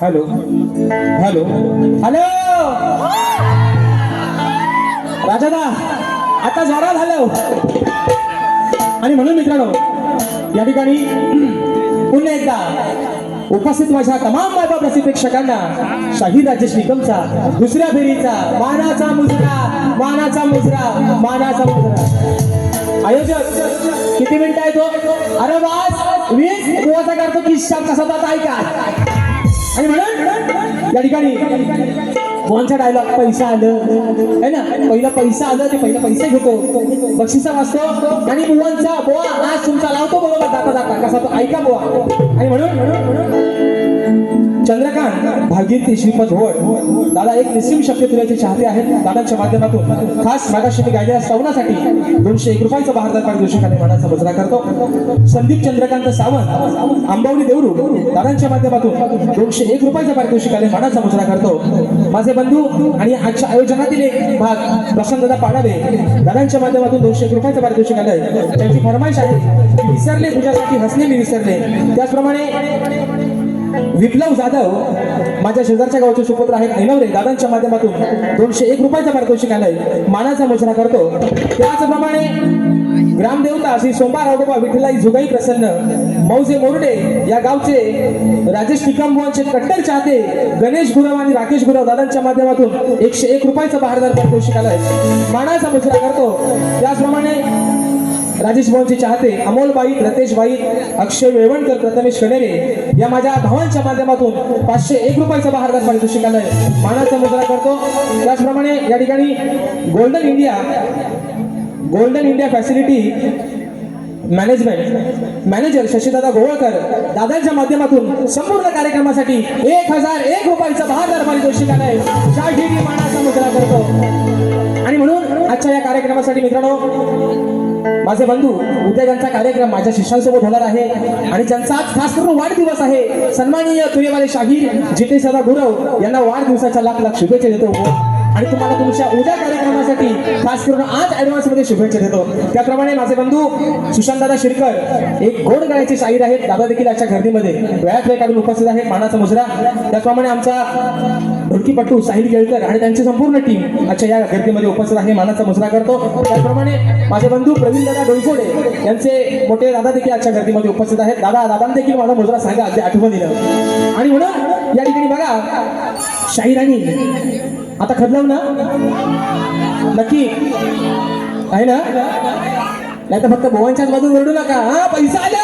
Hello. Hello. Hello. राजादा आता जरा झालं. आणि म्हणून मित्रांनो या ठिकाणी पुन्हा एकदा उपस्थित माझ्या तमाम बाबा प्रशिक्षकांना प्रेक्षकांना शाहीर राजेश निकमचा दुसऱ्या फेरीचा मानाचा मुजरा मानाचा मुजरा मानाचा मुजरा. आयोजक किती मिनिट आहे तो हो? अरे वास वीस गोवाचा करतो की कसा जात ऐका आणि म्हणून या ठिकाणी मोहनचा डायलॉग पैसा आलं. है ना? पहिला पैसा आलं ते पहिला पैसा घेतो. बक्षिसा वाचतो. आणि मुलांचा बोवा आज तुमचा लावतो बरोबर जाता जाता कसा तो? ऐका बोवा. आणि म्हणून म्हणून म्हणून? चंद्रकांत भागीरथी श्रीपद भोड दादा एक निस्सीम शक्य तुल्याचे चाहते आहेत दादांच्या माध्यमातून. खास मागाशी मी गायलेल्या सवनासाठी दोनशे एक रुपयाचा बहारदार पारितोषिकाने मनाचा मुजरा करतो. संदीप चंद्रकांत सावंत आंबावली देवरू दादांच्या माध्यमातून दोनशे एक रुपयाचा पारितोषिकाने मनाचा मुजरा करतो. माझे बंधू आणि आजच्या आयोजनातील एक भाग प्रशांतदा पाडावे दादांच्या माध्यमातून दोनशे एक रुपयाचा पारितोषिक आलंय. त्यांची फरमाईश आहे विसरले तुझ्यासाठी हसले मी विसरले. त्याचप्रमाणे विप्लव जाधव माझ्या शेजारच्या गावचे सुपुत्र आहेत ऐनवरे दादांच्या माध्यमातून. दोनशे एक रुपयाचा पारितोषिक आलाय मानाचा मुजरा करतो. त्याचप्रमाणे ग्रामदेवता श्री सोमवार राघोबा विठ्ठलाई जुगाई प्रसन्न मौजे मोरडे या गावचे राजेश निकमबुवांचे कट्टर चाहते गणेश गुरव आणि राकेश गुरव दादांच्या माध्यमातून एकशे एक रुपयाचा बहारदार पारितोषिक मानाचा मुजरा करतो. त्याचप्रमाणे राजेश भाऊंचे चाहते अमोल बाई रतेश अक्षय वेवणकर प्रथमेश कनेरे या माझ्या भावांच्या माध्यमातून पाचशे एक रुपयाचा बहारदार पारितोषिक मानाचा मुद्रा करतो. त्याचप्रमाणे या ठिकाणी golden India golden India facility management manager Shashidada Gowalkar दादांच्या माध्यमातून संपूर्ण कार्यक्रमासाठी एक हजार एक रुपयाचा बहारदार पारितोषिक आलंय शाहिरी मानाचा मुद्रा करतो. आणि म्हणून आजच्या या कार्यक्रमासाठी मित्रांनो माझे बंधू उद्या त्यांचा कार्यक्रम माझ्या शिष्यांसोबत होणार आहे आणि त्यांचा आज खास करून वाढदिवस आहे सन्माननीय तुरेवाले शाहीर जितेश सदा गुरव यांना वाढदिवसाच्या लाख लाख शुभेच्छा देतो. आणि तुम्हाला तुमच्या उद्या कार्यक्रमासाठी खास करून आज ऍडव्हान्समध्ये शुभेच्छा देतो. त्याप्रमाणे माझे बंधू सुशांत दादा शिरकर एक गोड गाण्याचे शाहीर आहेत दादा देखील आजच्या गर्दीमध्ये. वेळात वेळ काढून उपस्थित आहे मानाचा मुजरा. त्याचप्रमाणे आमचा ढोलकीपट्टू साहिल केळकर आणि त्यांची संपूर्ण टीम आजच्या या गर्दीमध्ये उपस्थित आहे मानाचा मुजरा करतो. त्याचप्रमाणे माझे बंधू प्रवीण दादा डोईफोडे यांचे मोठे दादा देखील आजच्या गर्दीमध्ये उपस्थित आहेत. दादा दादांना देखील माझा मुजरा सांगा अगदी दिलं आणि म्हणून या ठिकाणी बघा शाहिरांनी आता खदलाव ना? नक्की. आहे ना? नाही तर फक्त भोवांच्याच बाजून ओरडू नका. हा पैसा आला!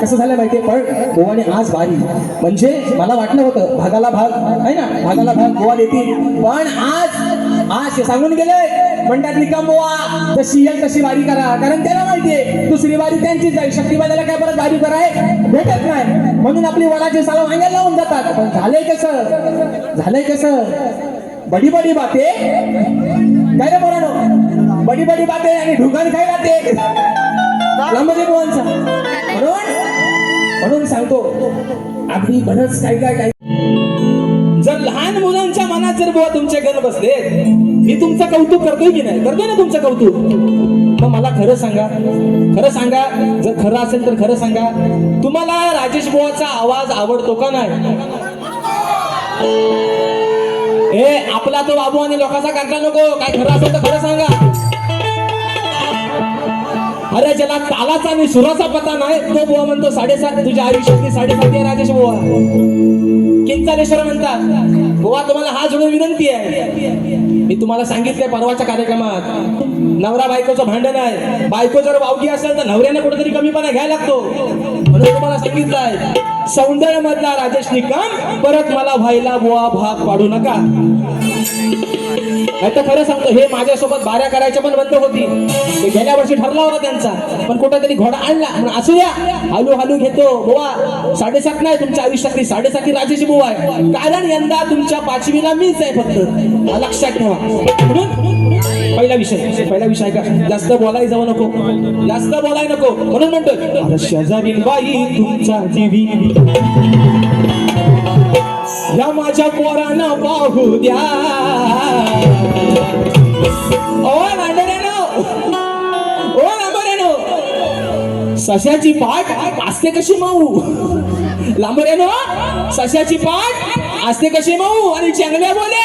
कसं झालं माहितीये? पण गोवाने आज भारी म्हणजे मला वाटलं होतं भागाला भाग आहे ना? भागाला भाग गोवा देतील. पण आज हा सांगून गेले म्हणतात निकमवा गोवा जशी येईल तशी वारी करा. कारण त्याला माहितीये दुसरी वारी त्यांचीच आहे. शक्तीबाजाला काय परत वारी कराय भेटत नाही. म्हणून आपली वडाचे साला वांग्या लावून जातात. पण झालंय कसं? झालंय कसं? बडी बडी बाते. काय रे बोलानो बडी बडी बाते आणि ढुंगण काय राहते लांबजे बुवांचा म्हणून म्हणून सांगतो आपली बरंच काय काय काय जर लहान मुलांच्या जर बुवा तुमचे घर बसले मी तुमचं कौतुक करतोय की नाही? करतोय ना तुमचं कौतुक? मग मला खरं सांगा खरं सांगा जर खरं असेल तर खरं सांगा. तुम्हाला राजेश बुवाचा आवाज आवडतो का नाही? ए आपला तो बाबू आणि लोकांचा काढला नको काय खरं असेल तर खरं सांगा. अरे ज्याला तालाचा आणि सुराचा पता नाही तो बुवा म्हणतो साडेसात तुझ्या आयुष्यातली साडेसाती आहे राजेश बुवा. चालेश्वर म्हणतात बुवा तुम्हाला हा जोडून विनंती आहे. मी तुम्हाला सांगितलंय परवाच्या कार्यक्रमात. नवरा बायकोचं भांडण आहे. बायको जर वावगी असेल तर नवऱ्याने कुठेतरी कमीपणा घ्यायला लागतो. म्हणून तुम्हाला सांगितलंय सौंदर्य मधला राजेश निकम परत मला व्हायला बुवा भाग पाडू नका. नाही तर खरं सांगतो हे माझ्यासोबत बाऱ्या करायच्या पण बंद होती ते गेल्या वर्षी ठरला होता त्यांचा पण कुठेतरी घोडा आणला. म्हणून असू द्या हलू हलू घेतो. बुवा साडेसात नाही तुमच्या आयुष्यातली साडेसाती राजेची बुवा आहे. कारण यंदा तुमच्या पाचवीला मीच आहे फक्त. लक्षात ठेवा. म्हणून पहिला विषय पहिला विषय का जास्त बोलाय जाऊ नको. जास्त बोलाय नको. म्हणून म्हणतो शेजारी बाई तुमचा जीवी. या माझ्या पोरानं पाहू द्या. सशाची पाठ असते कशी माऊ लांबोऱ्यानो सशाची पाठ असते कशी माऊ आणि चांगल्या बोले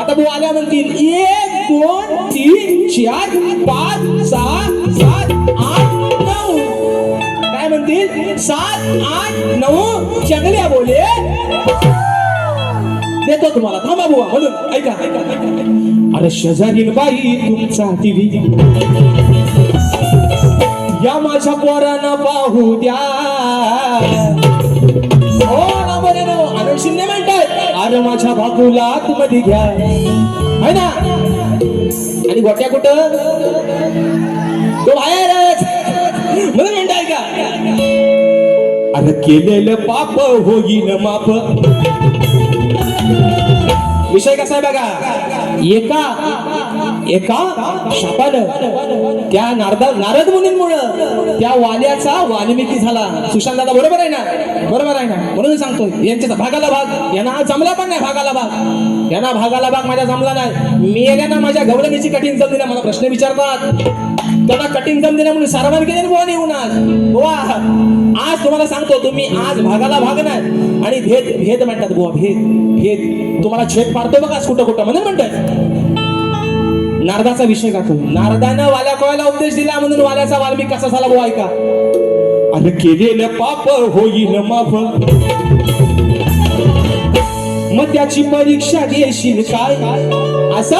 आता बो आल्या म्हणतील एक दोन तीन चार पाच सहा सात आठ नऊ काय म्हणतील सात आठ नऊ चांगल्या बोले. देतो तुम्हाला. थांबा बुवा म्हणून ऐका अरे शेजारील बाई तुमचा टीव्ही. या माझ्या पोरांना पाहू द्या. हो शिंदे म्हणतात अरे माझ्या बाबूला आतमध्ये घ्या. है ना? आणि गोट्या कुठं? तो बाहेरच. म्हणून म्हणताय का? अरे केलेलं पाप होईन माप. विषय कसा आहे बघा? एका एका शापानं त्या नारद नारद मुनींमुळं त्या वाल्याचा वाल्मिकी झाला. सुशांत दादा बरोबर आहे ना? बरोबर आहे ना? म्हणून सांगतो यांच्या भागाला भाग यांना हा जमला पण नाही भागाला भाग. यांना भागाला भाग माझ्या जमला नाही. मी यांना माझ्या गवळणीची कठीण जमली मला प्रश्न विचारतात. त्यांना कठीण जम दिल्या म्हणून सारवान केले बुवा निघून आज. बुवा आज तुम्हाला सांगतो तुम्ही आज भागाला भाग नाही. आणि भेद भेद म्हणतात बुवा भेद भेद. तुम्हाला छेद पाडतो बघा कुठं कुठं. म्हणून म्हणतात. नारदाचा विषय का तो? नारदानं वाल्या कोयाला उपदेश दिला म्हणून वाल्याचा वाल्मिक कसा झाला बुवा ऐका. अरे केलेलं पाप होईल माफ. मग त्याची परीक्षा घेशील काय? असं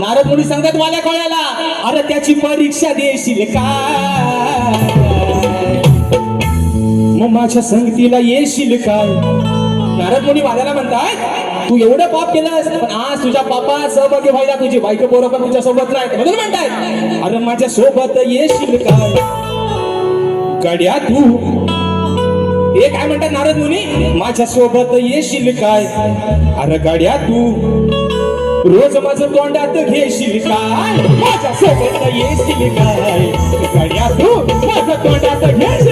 नारद मुली सांगतात वाल्या कोयाला अरे त्याची परीक्षा देशील काय मग माझ्या संगतीला येशील काय नारद मुनी वादाला म्हणताय तू एवढं पाप केलंस पण आज तुझ्या पापा सहभागी व्हायला तुझी बायको बरोबर पण तुझ्या सोबत म्हणून म्हणताय अरे माझ्या सोबत येशील काय गड्या तू. हे काय म्हणतात नारद मुनी? माझ्या सोबत येशील काय? अरे गड्या तू. रोज माझं तोंडात घेशील काय माझ्या सोबत येशील काय तू माझं तोंडात घेशील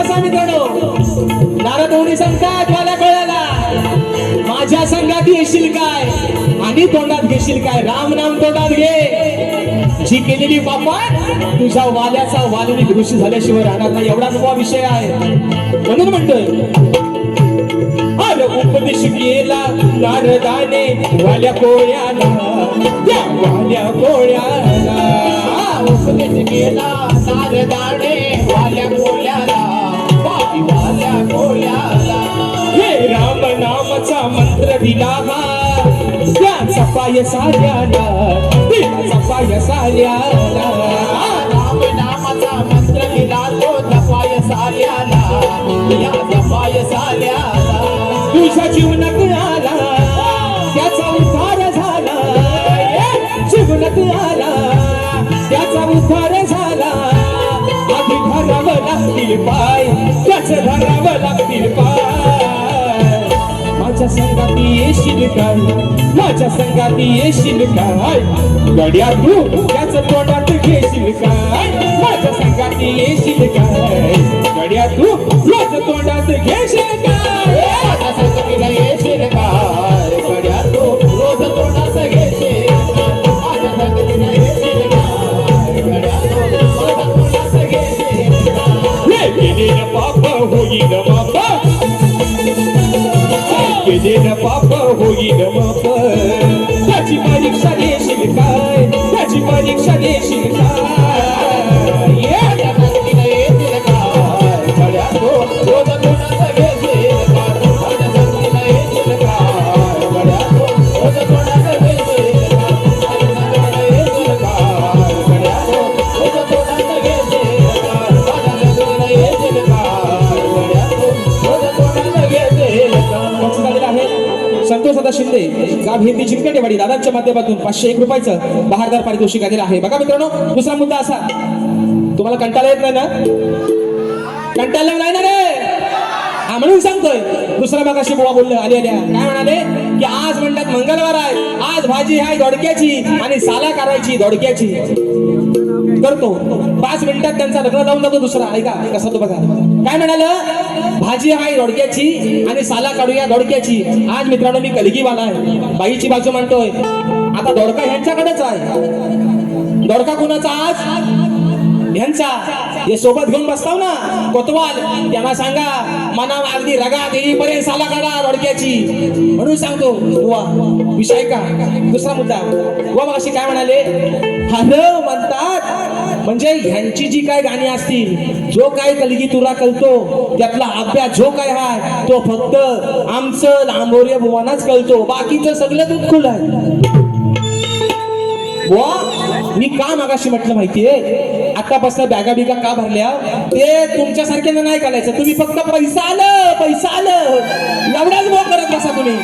विश्वासा मित्रांनो नारद मुनी सांगतात मला कळाला माझ्या संघात येशील काय? आणि तोंडात घेशील काय? राम नाम तोंडात घे. जी केलेली बापा तुझ्या वाल्याचा वाल्मिक दृष्टी झाल्याशिवाय राहणार नाही. एवढाच नवा विषय आहे. म्हणून म्हणतोय उपदेश केला नारदाने वाल्या कोळ्याला. त्या वाल्या कोळ्याला. उपदेश केला नारदाने वाल्या कोळ्याला. मंत्र दिला हा त्याचा पाय साऱ्याला दिला पाय साऱ्याला. राम नामाचा मंत्र दिला तो जपाय साऱ्याला या जपाय साऱ्याला. तुझ्या जीवनात आला त्याचा उद्धार झाला. जीवनात आला त्याचा उद्धार झाला. आधी धरावं लागतील पाय त्याचं धरावं लागतील पाय. माझ्या संगाती येशील काय माझ्या संगाती येशील काय गड्या तू त्याच तोंडात घेशील काय माझ्या संगाती येशील काय गड्या तू त्याच तोंडात घेशील काय केलेलं पाप होईल हिंदी दादांच्या माध्यमातून पाचशे एक रुपयाचं बहारदार पारितोषिक आलेलं आहे. बघा मित्रांनो दुसरा मुद्दा असा. तुम्हाला कंटाळा येत नाही ना? कंटाळला नाही ना रे? हा म्हणून सांगतोय. दुसरा मगाशी बुवा बोललं. आले आल्या काय म्हणाले? की आज म्हणतात मंगळवार आहे. आज भाजी आहे दोडक्याची आणि साला करायची दोडक्याची. करतो. पाच मिनिटात त्यांचा लग्न लावून जातो दुसरा. ऐका कसा तो बघा. काय म्हणाल? भाजी आहे रोडक्याची आणि साला काढूया दोडक्याची. आज मित्रांनो मी कलगीवाला आहे. बाईची बाजू म्हणतोय आता दोडका ह्यांच्याकडेच आहे. दोडका कोणाचा आज? ह्यांचा. हे सोबत घेऊन बसताव ना कोतवाल. त्यांना सांगा मना अगदी रगात येईपर्यंत साला काढा रोडक्याची म्हणून सांगतो वा विषय का दुसरा मुद्दा. वा मग अशी काय म्हणाले? हॅलो म्हणतात. म्हणजे ह्यांची जी काय गाणी असतील जो काय कलगी तुला कळतो त्यातला अभ्यास जो काय हाय तो फक्त आमचं लांबोरे भुवानाच कळतो. बाकीचं सगळं दूध खुलं आहे. वा मी का मागाशी म्हटलं माहितीये? आतापासून बॅगा बिगा का भरल्या? ते तुमच्यासारख्यानं नाही करायचं तुम्ही फक्त पैसा आलं पैसा आलं. एवढाच मोह करत बसा तुम्ही.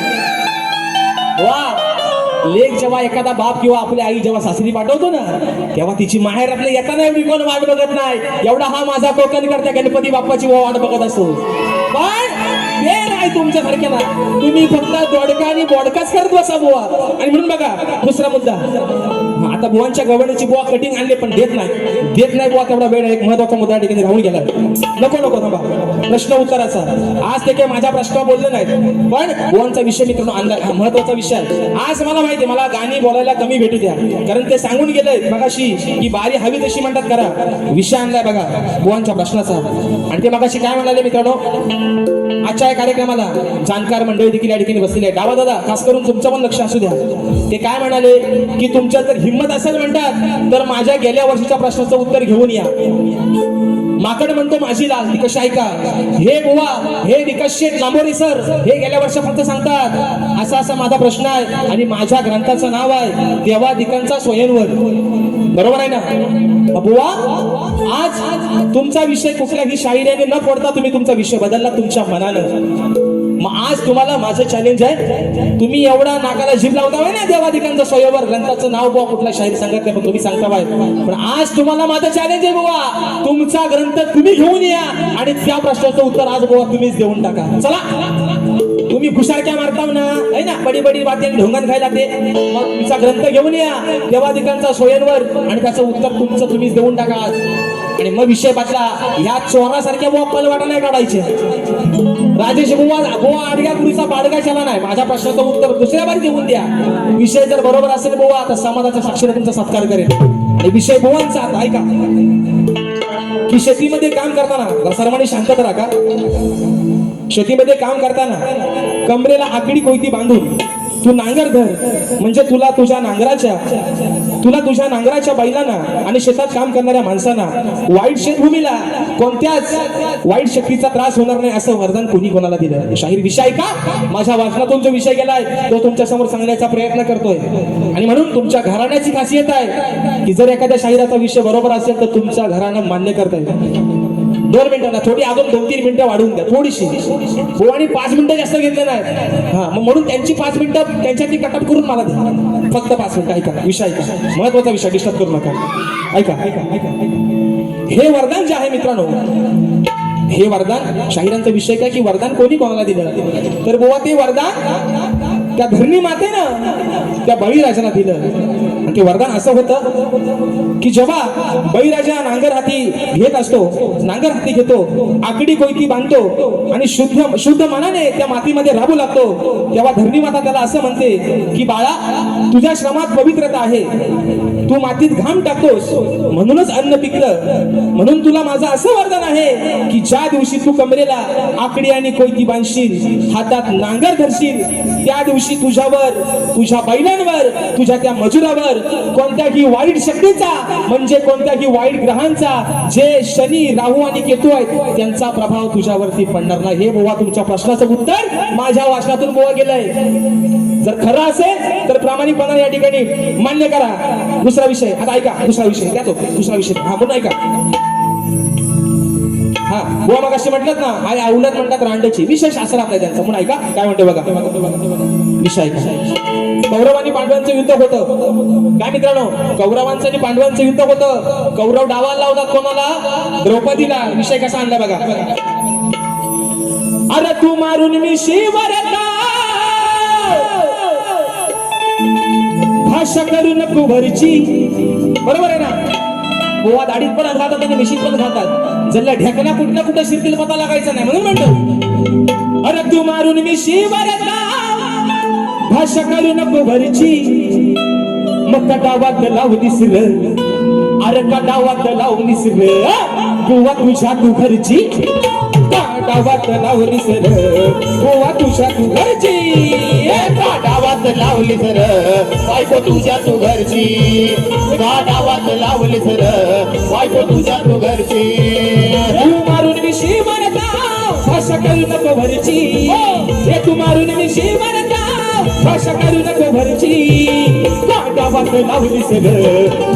लेख जेव्हा एखादा बाप किंवा आपली आई जेव्हा सासरी पाठवतो ना तेव्हा तिची माहेर आपल्या येताना एवढी कोण वाट बघत नाही. एवढा हा माझा कोकण करता गणपती बाप्पाची वाट बघत असतो पण ते नाही तुमच्या सारख्याला तुम्ही फक्त दोडका आणि बोडकाच करत बसा बुवा. आणि म्हणून बघा दुसरा मुद्दा. आता बुवांच्या गव्हाणीची बुवा कटिंग आणले पण देत नाही. देत नाही बुवा तेवढा वेळ एक महत्त्वाचा मुद्दा ठिकाणी राहून गेला नको नको थांबा. प्रश्न उत्तराचा. आज ते काही माझ्या प्रश्न बोलले नाहीत. पण गोवांचा विषय मित्रांनो आणला महत्त्वाचा विषय आज मला माहिती मला गाणी बोलायला कमी भेटू द्या. कारण ते सांगून गेले मगाशी की बारी हवी तशी म्हणतात करा विषय आणलाय बघा गोवांच्या प्रश्नाचा. आणि ते मगाशी काय म्हणाले मित्रांनो? आजच्या या कार्यक्रमाला जाणकार मंडळी देखील या ठिकाणी बसलेली आहे डावा दादा खास करून तुमचं पण लक्ष असू द्या. ते काय म्हणाले? की तुमच्या जर हिंमत असेल म्हणतात तर माझ्या गेल्या वर्षीच्या प्रश्नाचं उत्तर घेऊन या. माकड म्हणतो माझी लाल निकष ऐका हे बुवा हे निकष शेठ लांबोरे सर हे गेल्या वर्षापर्यंत सांगतात. असा असा माझा प्रश्न आहे आणि माझ्या ग्रंथाचं नाव आहे देवादिकांचा स्वयंवर. बरोबर आहे ना? बुवा आज तुमचा विषय कुठल्याही शाहिरीने न पडता तुम्ही तुमचा विषय बदलला तुमच्या मनानं. मग आज तुम्हाला माझं चॅलेंज आहे. तुम्ही एवढा नाकाला जीभ लावता ना देवाधिकांचा स्वयंवर. ग्रंथाचं नाव बुवा कुठला शाहीर सांगत नाही पण तुम्ही सांगता बाय पण आज तुम्हाला माझं चॅलेंज आहे बुवा. तुमचा ग्रंथ तुम्ही घेऊन या आणि त्या प्रश्नाचं उत्तर आज बुवा तुम्हीच देऊन टाका. चला. तुम्ही खुशारक्या मारताव ना. है ना? बडी बडी बाते ढोंगण खायला ते. मग तुमचा ग्रंथ घेऊन या देवाधिकांचा स्वयंवर आणि त्याचं उत्तर तुमचं तुम्हीच देऊन टाका आज. आणि मग विषय बातला ह्या चोरासारख्या बुवा पलवाटा नाही काढायचे. राजेश बुवा बुवा आडग्या गुरुचा बाडगा केला नाही. माझ्या प्रश्नाचं उत्तर दुसऱ्या बारी देऊन द्या. विषय जर बरोबर असेल बुवा तर समाजाच्या साक्षीने तुमचा सत्कार करेल आणि विषय बुवांचा आता ऐका. की शेतीमध्ये काम करताना सर्वांनी शांतता राखा शेतीमध्ये काम करताना कमरेला आकडी कोयती बांधून तू नांगर धर म्हणजे तुला तुझ्या नांगराच्या तुला तुझ्या नांगराच्या बैलांना आणि शेतात काम करणाऱ्या माणसांना वाईट शेतभूमीला कोणत्याच वाईट शक्तीचा त्रास होणार नाही असं वरदान कोणी कोणाला दिलं शाहीर विषय का? माझ्या वाचनातून जो विषय गेलाय तो तुमच्यासमोर सांगण्याचा प्रयत्न करतोय. आणि म्हणून तुमच्या घराण्याची खासियत आहे की जर एखाद्या शाहिराचा विषय बरोबर असेल तर तुमच्या घराणं मान्य करता येईल. दोन मिनिटांना थोडी अजून दोन तीन मिनिटं वाढवून द्या थोडीशी. हो आणि पाच मिनिटं जास्त घेतले नाही. हा मग म्हणून त्यांची पाच मिनिटं त्यांच्यातली कटअप करून मला द्या. फक्त पाच मिनिटं ऐका विषय ऐका. महत्त्वाचा विषय डिस्टर्ब करू नका. ऐका ऐका ऐका हे वरदान जे आहे मित्रांनो हे वरदान शाहिरांचा विषय काय की वरदान कोणी कोणाला दिलं? तर गोवा ते वरदान त्या धरणी मातेनं त्या बळीराजाला दिलं. आणि वरदान असं होतं की जेव्हा बळीराजा नांगर हाती घेत असतो नांगर हाती घेतो आकडी कोयती बांधतो आणि शुद्ध शुद्ध मनाने त्या मातीमध्ये राबू लागतो तेव्हा धरणी माता त्याला असं म्हणते की बाळा तुझ्या श्रमात पवित्रता आहे. तू मातीत घाम टाकतोस म्हणूनच अन्न पिकलं म्हणून तुला माझं असं वरदान आहे की ज्या दिवशी तू कमरेला आकडी आणि कोयती बांधशील हातात नांगर धरशील त्या दिवशी तुझ्यावर तुझ्या बैलांवर तुझ्या त्या मजुरावर कोणत्याही वाईट शक्तीचा म्हणजे कोणत्याही वाईट ग्रहांचा जे शनी राहू आणि केतू आहेत त्यांचा प्रभाव तुझ्यावरती पडणार नाही. हे बुवा तुमच्या प्रश्नाचं उत्तर माझ्या वाचनातून बोवा गेलंय. जर खरं असेल तर प्रामाणिकपणा या ठिकाणी मान्य करा. दुसरा विषय आता ऐका दुसरा विषय द्या तो दुसरा विषय हा बोल ऐका. हा बुवा मग असे म्हटलं ना आई औलाद म्हणतात रांडेची. विशेष शास्त्रात आहे त्यांचं. म्हणून ऐका काय म्हणते बघा. विषय काय कौरव आणि पांडवांचं युद्ध होतं. काय मित्रांनो? कौरवांचं आणि पांडवांचं युद्ध होतं. कौरव डावाला लावतात कोणाला? द्रौपदीला. विषय कसा आणला बघा. अरे तू मारून मी शिवरता. भाषा करून कुभरची बरोबर आहे ना? गोवा दाढीत पण घालतात आणि मिशीत पण घालतात जल्ला ढेकण्या कुठल्या कुठं शिरतील पता लागायचं नाही म्हणून म्हणतो. अरे तू मारून मी शिवरता भाषा करू नको भरची. मग कटावात लावून दिसर अरे कटावात लावून दिसर गोवा तुझ्या तू घरची कटावात लावून दिसर गोवा तुझ्या तू घरची लावली सर. बायको तुझ्या तू घरची गाडावात लावली सर. बायको तुझ्या तू घरची मारून मी शिवरता भाषा करू नको भरची. हे. तू मारून मी शिवरता भाषा करू नको भरची. काटावात लावली सर.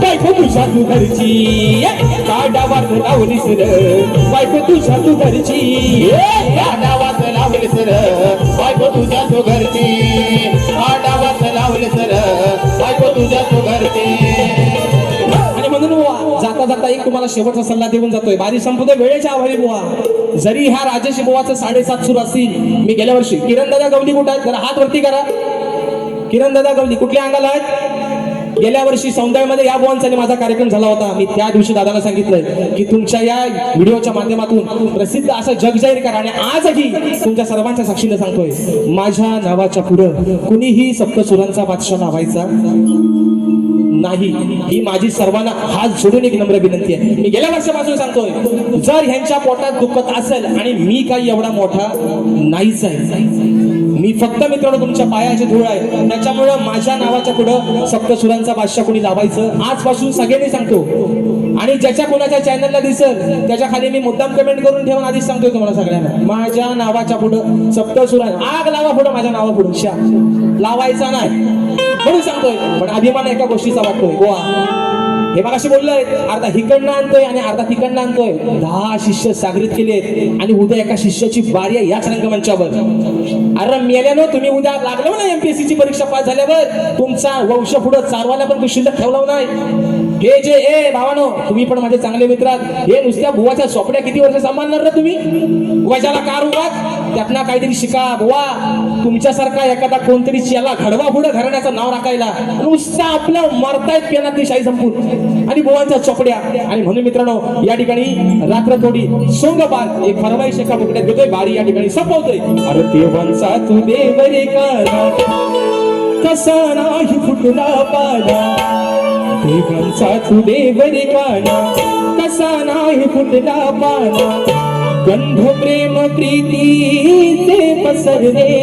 बायको तुझ्या तू घरची काटावात लावली सर. बायको तुझ्या तू घरची गाडावात लावली सर. ऐको तुझ्या तू घरची गाडावात लावले सर ऐको तुझ्या तो घरची आणि म्हणून बुवा जाता जाता एक तुम्हाला शेवटचा सल्ला देऊन जातोय. बारी संपतोय वेळेच्या आभारी बुवा. जरी ह्या राजेश बुवाचं साडेसात सुरू असतील मी गेल्या वर्षी किरण दादा गवली कुठं आहेत? जरा हात वरती करा. किरण दादा गवली कुठल्या अंगाला आहेत? गेल्या वर्षी सौंदर्यामध्ये या बुवांचा माझा कार्यक्रम झाला होता. मी त्या दिवशी दादाला सांगितलंय की तुमच्या या व्हिडिओच्या माध्यमातून प्रसिद्ध असं जग जाहीर करा आणि आजही तुमच्या सर्वांच्या साक्षीने सांगतोय माझ्या नावाच्या पुढं कुणीही सप्तसुरांचा बादशाह लावायचा नाही. ही माझी सर्वांना हात जोडून एक नम्र विनंती आहे. मी गेल्या वर्षापासून सांगतोय जर ह्यांच्या पोटात दुखत असेल आणि मी काही एवढा मोठा नाहीच आहे मी फक्त मित्रांनो तुमच्या पायाचे धूळ आहे. त्याच्यामुळं माझ्या नावाच्या पुढं सप्तसुरांचा बादशाह कोणी लावायचं आजपासून सगळ्यांनी सांगतो. आणि ज्याच्या कोणाच्या चॅनलला दिसेल त्याच्याखाली मी मुद्दाम कमेंट करून ठेवून आधीच सांगतोय तुम्हाला सगळ्यांना. माझ्या नावाच्या पुढं सप्तसुरा आग लावा पुढं माझ्या नावा पुढं शा लावायचा नाही. म्हणून सांगतोय पण अभिमान एका गोष्टीचा वाटतोय. गोवा हे मग असे बोललोय अर्धा हिकडनं आणतोय आणि अर्धा तिकडनं आणतोय. दहा शिष्य सागरित केलेत आणि उद्या एका शिष्याची बारी आहे याच रंगमंचावर. अरे मेल्यानं तुम्ही उद्या लागलो ना एमपीएससी ची परीक्षा पास झाल्यावर. तुमचा वंश पुढं चारवायला पण शिल्लक ठेवला नाही. हे जे ए भावानो तुम्ही पण माझे चांगले मित्र आहात. हे नुसत्या बुवाच्या सोपड्या किती वर्ष सांभाळणार ना तुम्ही? वजाला कार उगाच त्यातनं काहीतरी शिका बुवा. तुमच्यासारखा एखादा कोणतरी याला घडवा पुढे घराण्याचं नाव राखायला. नुसतं आपलं मरतायत पेनातली शाही संपून. आणि बुवांच्या चोपड्या. आणि म्हणून मित्रांनो या ठिकाणी रात्र थोडी सोंगपात एक फरवाई शेखा बुकड्यात घेतोय बारी या ठिकाणी संपवतोय. अरे देवांचा तू देव रे कसा नाही फुटला पाला देवांचा तू देव रे कसा नाही फुटला पाला गंध प्रेम प्रीतीचे पसरले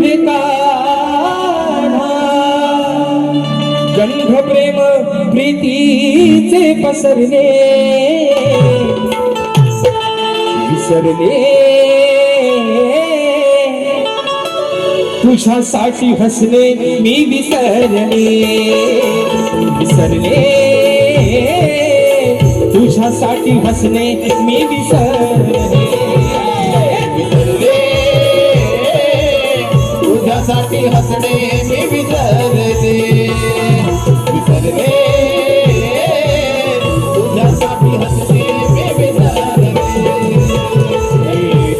रे कान्हा. गंध प्रेम प्रीतीचे पसरले विसरले. तुझ्यासाठी हसले मी विसरले. विसरले. तुझ्यासाठी हसणे मी विसरले तुझ्यासाठी हसणे मी विसरले विसरले तुझ्यासाठी हसणे मी विसरले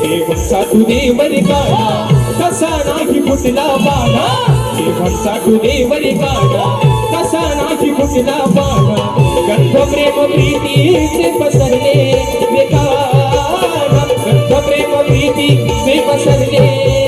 देवांचा तू देवरी काढा. कसा नाही फुटला बाळा देवांचा तू देवरी काढा. कसा नाही फुटला बाणा गंध प्रीतीचे पसरले. बेकार गंध प्रेम प्रीती ते पसरले.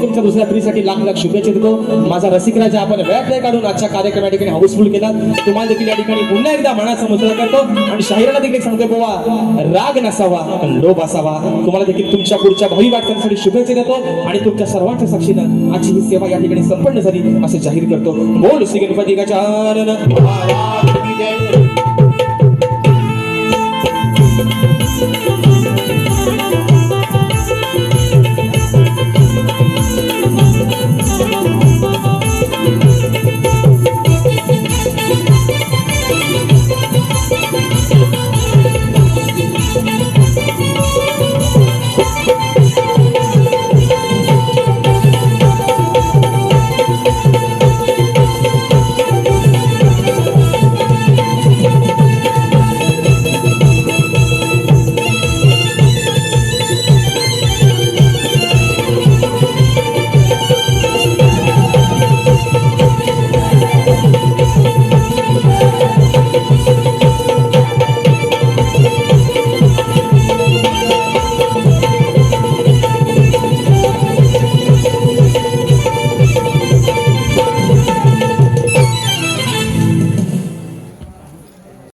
तुमच्या दुसऱ्या पिढीसाठी लाख लाख शुभेच्छा देतो. माझा रसिकराजा आपण वेळात वेळ काढून आजच्या कार्यक्रम या ठिकाणी हाऊसफुल केला तुम्हाला देखील या ठिकाणी पुन्हा एकदा मनाचा मुद्रा करतो. आणि शाहिराला देखील सांगतो बाबा राग नसावा पण लोभ असावा. तुम्हाला देखील तुमच्या पुढच्या भावी वाटचालीसाठी शुभेच्छा देतो. आणि तुमच्या सर्वांच्या साक्षीनं आजची ही सेवा या ठिकाणी संपन्न झाली असं जाहीर करतो. बोल श्री गणपती गजानन.